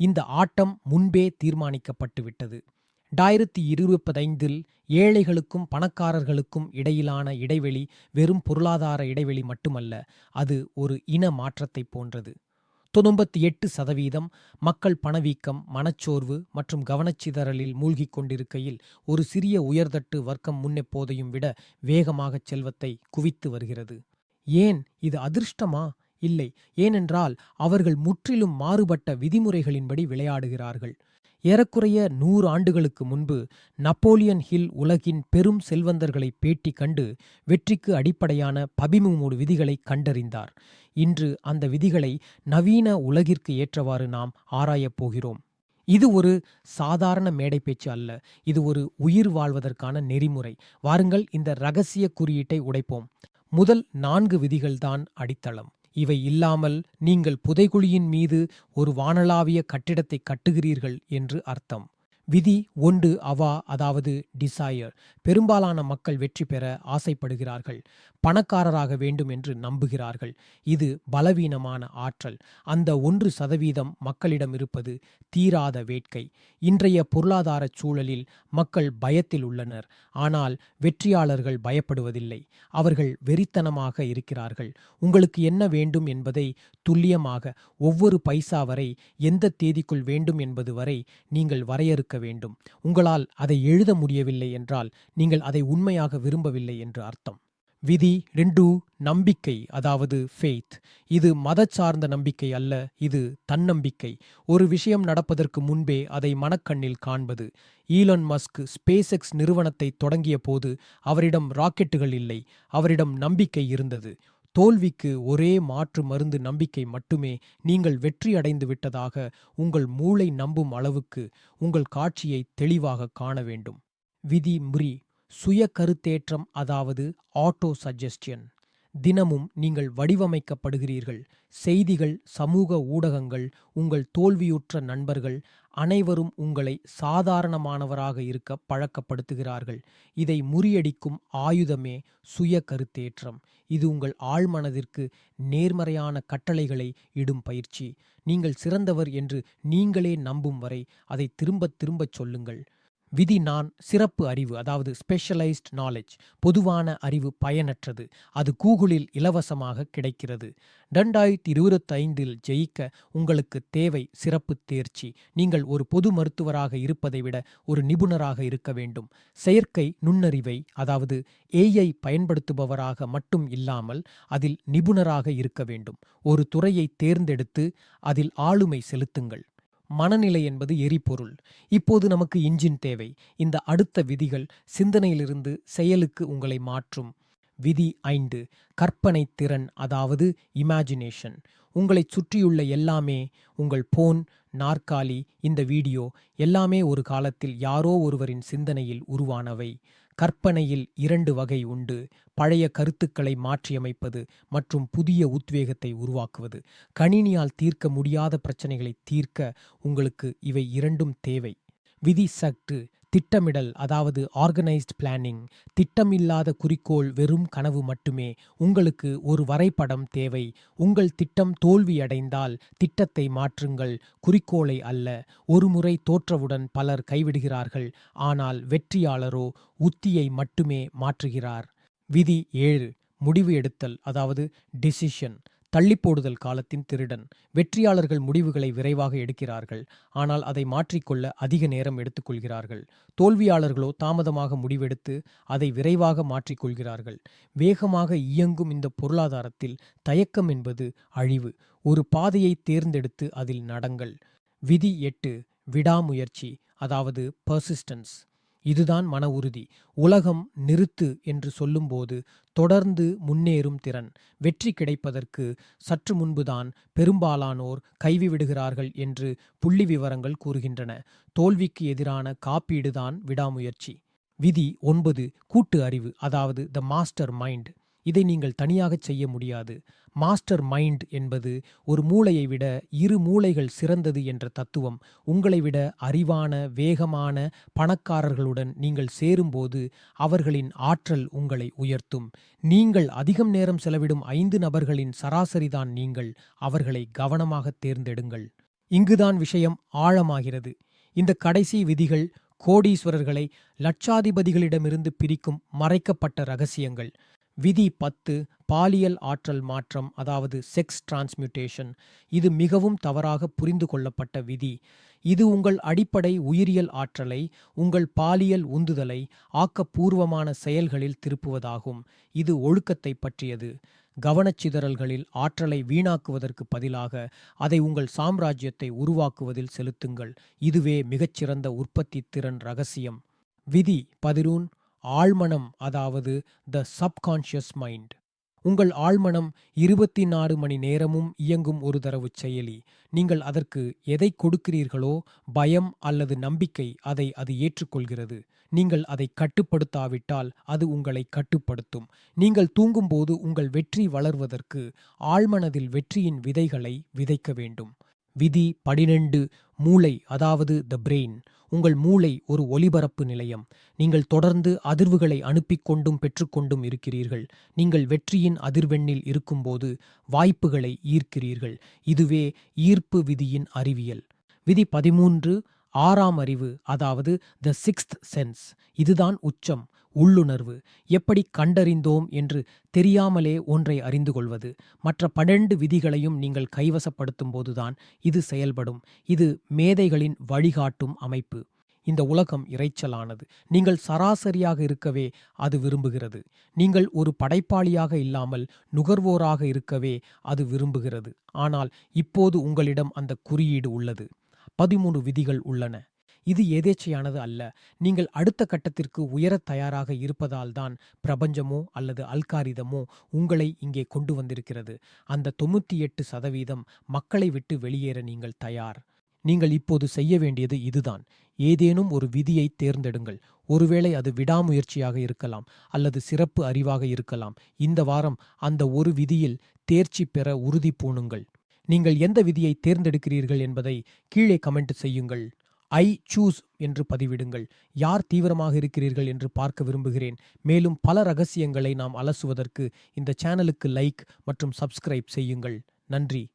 இந்த ஆட்டம் முன்பே தீர்மானிக்கப்பட்டுவிட்டது. டாயிரத்தி இருபத்தைந்தில் ஏழைகளுக்கும் பணக்காரர்களுக்கும் இடையிலான இடைவெளி வெறும் பொருளாதார இடைவெளி மட்டுமல்ல அது ஒரு இன மாற்றத்தை போன்றது. தொண்ணூத்தி எட்டு சதவீதம் மக்கள் பணவீக்கம் மனச்சோர்வு மற்றும் கவனச்சிதறலில் மூழ்கிக் கொண்டிருக்கையில் ஒரு சிறிய உயர்தட்டு வர்க்கம் முன்னெப்போதையும் விட வேகமாகச் செல்வத்தை குவித்து வருகிறது. ஏன் இது அதிர்ஷ்டமா? இல்லை. ஏனென்றால் அவர்கள் முற்றிலும் மாறுபட்ட விதிமுறைகளின்படி விளையாடுகிறார்கள். ஏறக்குறைய நூறு ஆண்டுகளுக்கு முன்பு நப்போலியன் ஹில் உலகின் பெரும் செல்வந்தர்களை பேட்டி கண்டு வெற்றிக்கு அடிப்படையான பதிமூணு விதிகளை கண்டறிந்தார். இன்று அந்த விதிகளை நவீன உலகிற்கு ஏற்றவாறு நாம் ஆராயப் போகிறோம். இது ஒரு சாதாரண மேடை பேச்சு அல்ல. இது ஒரு உயிர் வாழ்வதற்கான நெறிமுறை. வாருங்கள் இந்த ரகசிய குறியீட்டை உடைப்போம். முதல் நான்கு விதிகள்தான் அடித்தளம். இவை இல்லாமல் நீங்கள் புதைகுழியின் மீது ஒரு வானளாவிய கட்டிடத்தை கட்டுகிறீர்கள் என்று அர்த்தம். விதி ஒன்று அவா அதாவது டிசையர் பெரும்பாலான மக்கள் வெற்றி பெற ஆசைப்படுகிறார்கள். பணக்காரராக வேண்டும் என்று நம்புகிறார்கள். இது பலவீனமான ஆற்றல். அந்த ஒன்று சதவீதம் மக்களிடம் இருப்பது தீராத வேட்கை. இன்றைய பொருளாதார சூழலில் மக்கள் பயத்தில் உள்ளனர். ஆனால் வெற்றியாளர்கள் பயப்படுவதில்லை. அவர்கள் வெறித்தனமாக இருக்கிறார்கள். உங்களுக்கு என்ன வேண்டும் என்பதை துல்லியமாக ஒவ்வொரு பைசா வரை எந்த தேதிக்குள் வேண்டும் என்பது வரை நீங்கள் வரையறுக்க வேண்டும். உங்களால் அதை எழுத முடியவில்லை என்றால் நீங்கள் அதை உண்மையாக விரும்பவில்லை என்று அர்த்தம். விதி ரெண்டு நம்பிக்கை அதாவது ஃபெய்த் இது மதச்சார்ந்த நம்பிக்கை அல்ல இது தன்னம்பிக்கை. ஒரு விஷயம் நடப்பதற்கு முன்பே அதை மனக்கண்ணில் காண்பது. ஈலன் மஸ்க் ஸ்பேஸ் எக்ஸ் நிறுவனத்தை தொடங்கிய போது அவரிடம் ராக்கெட்டுகள் இல்லை அவரிடம் நம்பிக்கை இருந்தது. தோல்விக்கு ஒரே மாற்று மருந்து நம்பிக்கை மட்டுமே நீங்கள் வெற்றி அடைந்து விட்டதாக உங்கள் மூளை நம்பும் அளவுக்கு உங்கள் காட்சியை தெளிவாக காண வேண்டும். விதி முறி சுய கருத்தேற்றம் அதாவது ஆட்டோ சஜஸ்டியன் தினமும் நீங்கள் வடிவமைக்கப்படுகிறீர்கள். செய்திகள் சமூக ஊடகங்கள் உங்கள் தோல்வியுற்ற நண்பர்கள் அனைவரும் உங்களை சாதாரணமானவராக இருக்க பழக்கப்படுத்துகிறார்கள். இதை முறியடிக்கும் ஆயுதமே சுய கருத்தேற்றம் இது உங்கள் ஆழ்மனதிற்கு நேர்மறையான கட்டளைகளை இடும் பயிற்சி. நீங்கள் சிறந்தவர் என்று நீங்களே நம்பும் வரை அதை திரும்பத் திரும்பச் சொல்லுங்கள். விதி நான் சிறப்பு அறிவு அதாவது ஸ்பெஷலைஸ்ட் நாலேஜ் பொதுவான அறிவு பயனற்றது. அது கூகுளில் இலவசமாக கிடைக்கிறது. ரெண்டாயிரத்தி இருபத்தைந்தில் ஜெயிக்க உங்களுக்கு தேவை சிறப்பு தேர்ச்சி. நீங்கள் ஒரு பொது மருத்துவராக இருப்பதை விட ஒரு நிபுணராக இருக்க வேண்டும். செயற்கை நுண்ணறிவை அதாவது ஏஐ பயன்படுத்துபவராக மட்டும் இல்லாமல் அதில் நிபுணராக இருக்க வேண்டும். ஒரு துறையை தேர்ந்தெடுத்து அதில் ஆளுமை செலுத்துங்கள். மனநிலை என்பது எரிபொருள். இப்போது நமக்கு இன்ஜின் தேவை. இந்த அடுத்த விதிகள் சிந்தனையிலிருந்து செயலுக்கு உங்களை மாற்றும். விதி ஐந்து கற்பனை திறன் அதாவது இமேஜினேஷன் உங்களை சுற்றியுள்ள எல்லாமே உங்கள் போன் நாற்காலி இந்த வீடியோ எல்லாமே ஒரு காலத்தில் யாரோ ஒருவரின் சிந்தனையில் உருவானவை. கற்பனையில் இரண்டு வகை உண்டு. பழைய கருத்துக்களை மாற்றியமைப்பது மற்றும் புதிய உத்வேகத்தை உருவாக்குவது. கணினியால் தீர்க்க முடியாத பிரச்சனைகளை தீர்க்க உங்களுக்கு இவை இரண்டும் தேவை. விதி சக்டு திட்டமிடல் அதாவது ஆர்கனைஸ்ட் பிளானிங் திட்டமில்லாத குறிக்கோள் வெறும் கனவு மட்டுமே. உங்களுக்கு ஒரு வரைபடம் தேவை. உங்கள் திட்டம் தோல்வியடைந்தால் திட்டத்தை மாற்றுங்கள். குறிக்கோளை அல்ல ஒருமுறை தோற்றவுடன் பலர் கைவிடுகிறார்கள். ஆனால் வெற்றியாளரோ உத்தியை மட்டுமே மாற்றுகிறார். விதி ஏழு முடிவு எடுத்தல் அதாவது டிசிஷன் தள்ளிப்போடுதல் காலத்தின் திருடன். வெற்றியாளர்கள் முடிவுகளை விரைவாக எடுக்கிறார்கள். ஆனால் அதை மாற்றிக்கொள்ள அதிக நேரம் எடுத்துக்கொள்கிறார்கள். தோல்வியாளர்களோ தாமதமாக முடிவெடுத்து அதை விரைவாக மாற்றிக்கொள்கிறார்கள். வேகமாக இயங்கும் இந்த பொருளாதாரத்தில் தயக்கம் என்பது அழிவு. ஒரு பாதையை தேர்ந்தெடுத்து அதில் நடங்கள். விதி எட்டு விடாமுயற்சி அதாவது பர்சிஸ்டன்ஸ் இதுதான் மன உறுதி. உலகம் நிறுத்து என்று சொல்லும்போது தொடர்ந்து முன்னேறும் திறன். வெற்றி கிடைப்பதற்கு சற்று முன்புதான் பெரும்பாலானோர் கைவிடுகிறார்கள் என்று புள்ளி விவரங்கள் கூறுகின்றன. தோல்விக்கு எதிரான காப்பீடுதான் விடாமுயற்சி. விதி ஒன்பது கூட்டு அறிவு அதாவது த மாஸ்டர் மைண்ட் இதை நீங்கள் தனியாகச் செய்ய முடியாது. மாஸ்டர் மைண்ட் என்பது ஒரு மூளையை விட இரு மூளைகள் சிறந்தது என்ற தத்துவம். உங்களை விட அறிவான வேகமான பணக்காரர்களுடன் நீங்கள் சேரும்போது அவர்களின் ஆற்றல் உங்களை உயர்த்தும். நீங்கள் அதிகம் நேரம் செலவிடும் ஐந்து நபர்களின் சராசரிதான் நீங்கள். அவர்களை கவனமாக தேர்ந்தெடுங்கள். இங்குதான் விஷயம் ஆழமாகிறது. இந்த கடைசி விதிகள் கோடீஸ்வரர்களை லட்சாதிபதிகளிடமிருந்து பிரிக்கும் மறைக்கப்பட்ட ரகசியங்கள். விதி பத்து பாலியல் ஆற்றல் மாற்றம் அதாவது செக்ஸ் டிரான்ஸ்மியூட்டேஷன் இது மிகவும் தவறாக புரிந்து கொள்ளப்பட்ட விதி. இது உங்கள் அடிப்படை உயிரியல் ஆற்றலை உங்கள் பாலியல் உந்துதலை ஆக்கப்பூர்வமான செயல்களில் திருப்புவதாகும். இது ஒழுக்கத்தை பற்றியது. கவனச்சிதறல்களில் ஆற்றலை வீணாக்குவதற்கு பதிலாக அதை உங்கள் சாம்ராஜ்யத்தை உருவாக்குவதில் செலுத்துங்கள். இதுவே மிகச்சிறந்த உற்பத்தி திறன் ரகசியம். விதி பதினூன் ஆழ்மனம் அதாவது த சப்கான்ஷியஸ் மைண்ட் உங்கள் ஆழ்மனம் இருபத்தி நாலு மணி நேரமும் இயங்கும் ஒரு தரவு செயலி. நீங்கள் அதற்கு எதை கொடுக்கிறீர்களோ பயம் அல்லது நம்பிக்கை அதை அது ஏற்றுக்கொள்கிறது. நீங்கள் அதை கட்டுப்படுத்தாவிட்டால் அது உங்களை கட்டுப்படுத்தும். நீங்கள் தூங்கும்போது உங்கள் வெற்றி வளர்வதற்கு ஆழ்மனதில் வெற்றியின் விதைகளை விதைக்க வேண்டும். விதி பனிரெண்டு மூளை அதாவது த பிரெயின் உங்கள் மூளை ஒரு ஒலிபரப்பு நிலையம். நீங்கள் தொடர்ந்து அதிர்வுகளை அனுப்பிக் கொண்டும் பெற்றுக்கொண்டும் இருக்கிறீர்கள். நீங்கள் வெற்றியின் அதிர்வெண்ணில் இருக்கும்போது வாய்ப்புகளை ஈர்க்கிறீர்கள். இதுவே ஈர்ப்பு விதியின் அறிவியல். விதி பதிமூன்று ஆறாம் அறிவு அதாவது த சிக்ஸ்த் சென்ஸ் இதுதான் உச்சம். உள்ளுணர்வு எப்படி கண்டறிந்தோம் என்று தெரியாமலே ஒன்றை அறிந்து கொள்வது மற்ற பன்னெண்டு விதிகளையும் நீங்கள் கைவசப்படுத்தும் போதுதான் இது செயல்படும். இது மேதைகளின் வழிகாட்டும் அமைப்பு. இந்த உலகம் இரைச்சலானது. நீங்கள் சராசரியாக இருக்கவே அது விரும்புகிறது. நீங்கள் ஒரு படைப்பாளியாக இல்லாமல் நுகர்வோராக இருக்கவே அது விரும்புகிறது. ஆனால் இப்போது உங்களிடம் அந்த குறியீடு உள்ளது. பதிமூணு விதிகள் உள்ளன. இது எதேச்சையானது அல்ல. நீங்கள் அடுத்த கட்டத்திற்கு உயரத் தயாராக இருப்பதால்தான் பிரபஞ்சமோ அல்லது அல்காரிதமோ உங்களை இங்கே கொண்டு வந்திருக்கிறது. அந்த தொண்ணூத்தி எட்டு சதவீதம் மக்களை விட்டு வெளியேற நீங்கள் தயார். நீங்கள் இப்போது செய்ய வேண்டியது இதுதான். ஏதேனும் ஒரு விதியை தேர்ந்தெடுங்கள். ஒருவேளை அது விடாமுயற்சியாக இருக்கலாம் அல்லது சிறப்பு அறிவாக இருக்கலாம். இந்த வாரம் அந்த ஒரு விதியில் தேர்ச்சி பெற உறுதி பூணுங்கள். நீங்கள் எந்த விதியை தேர்ந்தெடுக்கிறீர்கள் என்பதை கீழே கமெண்ட் செய்யுங்கள். ஐ சூஸ் என்று பதிவிடுங்கள். யார் தீவிரமாக இருக்கிறீர்கள் என்று பார்க்க விரும்புகிறேன். மேலும் பல ரகசியங்களை நாம் அலசுவதற்கு இந்த சேனலுக்கு லைக் மற்றும் சப்ஸ்கிரைப் செய்யுங்கள். நன்றி.